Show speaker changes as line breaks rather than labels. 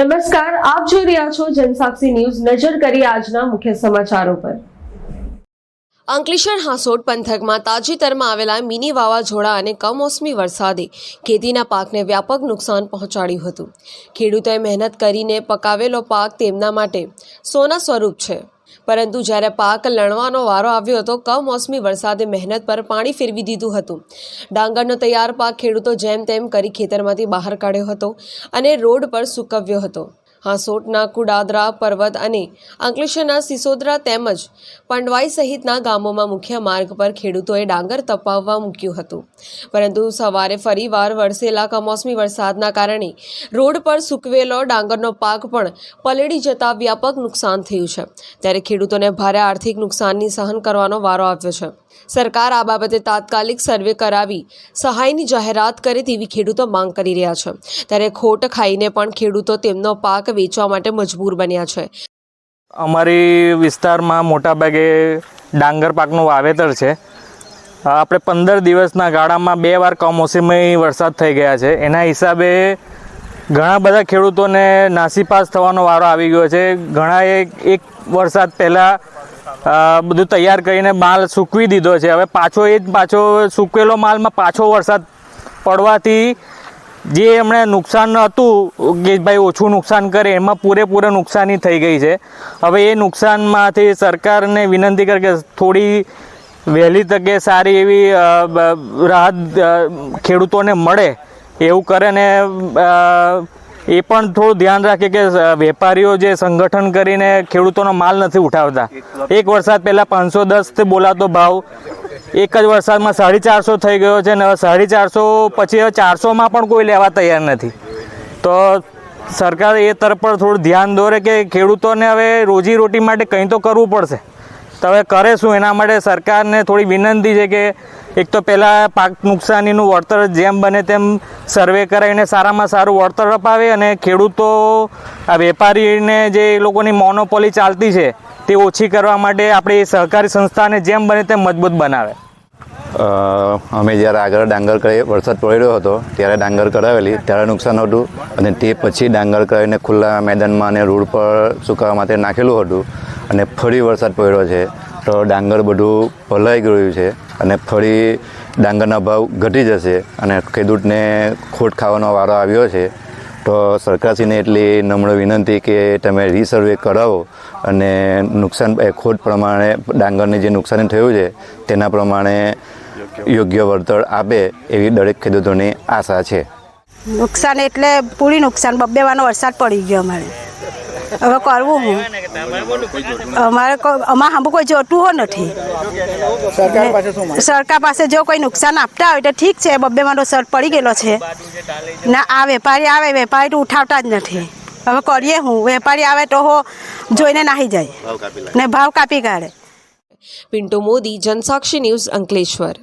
નમસ્કાર, આપ જોઈ રહ્યા છો જનસાક્ષી ન્યૂઝ નજર કરી આજના મુખ્ય સમાચારો પર.
અંકલેશ્વર હાંસોટ પંથકમાં તાજેતરમાં આવેલા મિની વાવાઝોડા અને કમોસમી વરસાદે ખેતીના પાકને વ્યાપક નુકસાન પહોંચાડ્યું હતું. ખેડૂતોએ મહેનત કરીને પકાવેલો પાક તેમના માટે સોના સ્વરૂપ છે. પરંતુ જ્યારે પાક લણવાનો વારો આવ્યો હતો, કમોસમી વરસાદે મહેનત પર પાણી ફેરવી દીધું હતું. ડાંગરનો તૈયાર પાક ખેડૂતો જેમ તેમ કરી ખેતરમાંથી બહાર કાઢ્યો હતો અને રોડ પર સૂકવ્યો હતો. હાંસોટના કુડાદરા પર્વત અને અંકલેશ્વરના સિસોદરા તેમજ પંડવાઈ સહિતના ગામોમાં મુખ્ય માર્ગ પર ખેડૂતોએ ડાંગર તપાવવા મૂક્યું હતું. પરંતુ સવારે ફરીવાર વરસેલા કમોસમી વરસાદના કારણે રોડ પર સૂકવેલો ડાંગરનો પાક પણ પલળી જતા વ્યાપક નુકસાન થયું છે. ત્યારે ખેડૂતોને ભારે આર્થિક નુકસાનની સહન કરવાનો વારો આવ્યો છે. સરકાર આ બાબતે તાત્કાલિક સર્વે કરાવી સહાયની જાહેરાત કરે તેવી ખેડૂતો માંગ કરી રહ્યા છે. ત્યારે ખોટ ખાઈને પણ ખેડૂતો તેમનો પાક વેચવા માટે મજબૂર બન્યા છે?
અમારી વિસ્તારમાં મોટાભાગે ડાંગર પાકનું વાવેતર છે. આપણે પંદર દિવસના ગાળામાં બે વાર કમોસમી વરસાદ થઈ ગયા છે. એના હિસાબે ઘણા બધા ખેડૂતોને નાસીપાસ થવાનો વારો આવી ગયો છે. ઘણા એક વરસાદ પહેલાં બધું તૈયાર કરીને માલ સૂકવી દીધો છે. હવે પાછો એ જ પાછો સૂકેલો માલમાં પાછો વરસાદ પડવાથી જે એમણે નુકસાન હતું, કે ભાઈ ઓછું નુકસાન કરે, એમાં પૂરેપૂરે નુકસાની થઈ ગઈ છે. હવે એ નુકસાનમાંથી સરકારને વિનંતી કરે કે થોડી વહેલી તકે સારી એવી રાહત ખેડૂતોને મળે, એવું કરે ને એ પણ થોડું ધ્યાન રાખે કે વેપારીઓ જે સંગઠન કરીને ખેડૂતોનો માલ નથી ઉઠાવતા. એક વરસાદ પહેલાં પાંચસો દસથી બોલાતો ભાવ એક જ વરસાદમાં સાડી ચારસો થઈ ગયો છે ને હવે સાડી ચારસો પછી હવે ચારસોમાં પણ કોઈ લેવા તૈયાર નથી. તો સરકાર એ તરફ પર થોડું ધ્યાન દોરે કે ખેડૂતોને હવે રોજીરોટી માટે કંઈ તો કરવું પડશે. તો હવે કરે શું? એના માટે સરકારને થોડી વિનંતી છે કે એક તો પહેલાં પાક નુકસાનીનું વળતર જેમ બને તેમ સર્વે કરાવીને સારામાં સારું વળતર અપાવે અને ખેડૂતો, આ વેપારીને જે એ લોકોની મોનોપોલી ચાલતી છે તે ઓછી કરવા માટે આપણે એ સહકારી સંસ્થાને જેમ બને તેમ મજબૂત બનાવે.
અમે જ્યારે આગળ ડાંગર કરી વરસાદ પડ્યો હતો, ત્યારે ડાંગર કરાવેલી ત્યારે નુકસાન હતું અને તે પછી ડાંગર કરાવીને ખુલ્લા મેદાનમાં અને રોડ પર સુકાવા માટે નાખેલું હતું. અને ફરી વરસાદ પડ્યો છે, તો ડાંગર બધું ભલાઈ ગયું છે અને ફરી ડાંગરના ભાવ ઘટી જશે અને ખેડૂતને ખોટ ખાવાનો વારો આવ્યો છે. તો સરકારશ્રીને એટલી નમ્ર વિનંતી કે તમે રીસર્વે કરાવો અને નુકસાન ખોટ પ્રમાણે ડાંગરને જે નુકસાન થયું છે, તેના પ્રમાણે યોગ્ય વળતર આપે એવી દરેક ખેડૂતોની આશા છે.
નુકસાન એટલે પૂરી નુકસાન બબ્બે વાનો વરસાદ પડી ગયો અમારે. હવે કરવું હું? અમારે કો- અમારે સાંભળું કોઈ જોતું હો નથી. સરકાર પાસે જો કોઈ નુકસાન આપતા હોય તો ઠીક છે બબ્બે માંડો સર પડી ગયેલો છે. ના આ વેપારી આવે વેપારી તો ઉઠાવતા જ નથી. હવે કરીએ હું. વેપારી આવે તો હો જોઈને નાહી જાય. ને ભાવ કાપી કાઢે.
પિન્ટુ મોદી જનસાક્ષી ન્યૂઝ અંકલેશ્વર.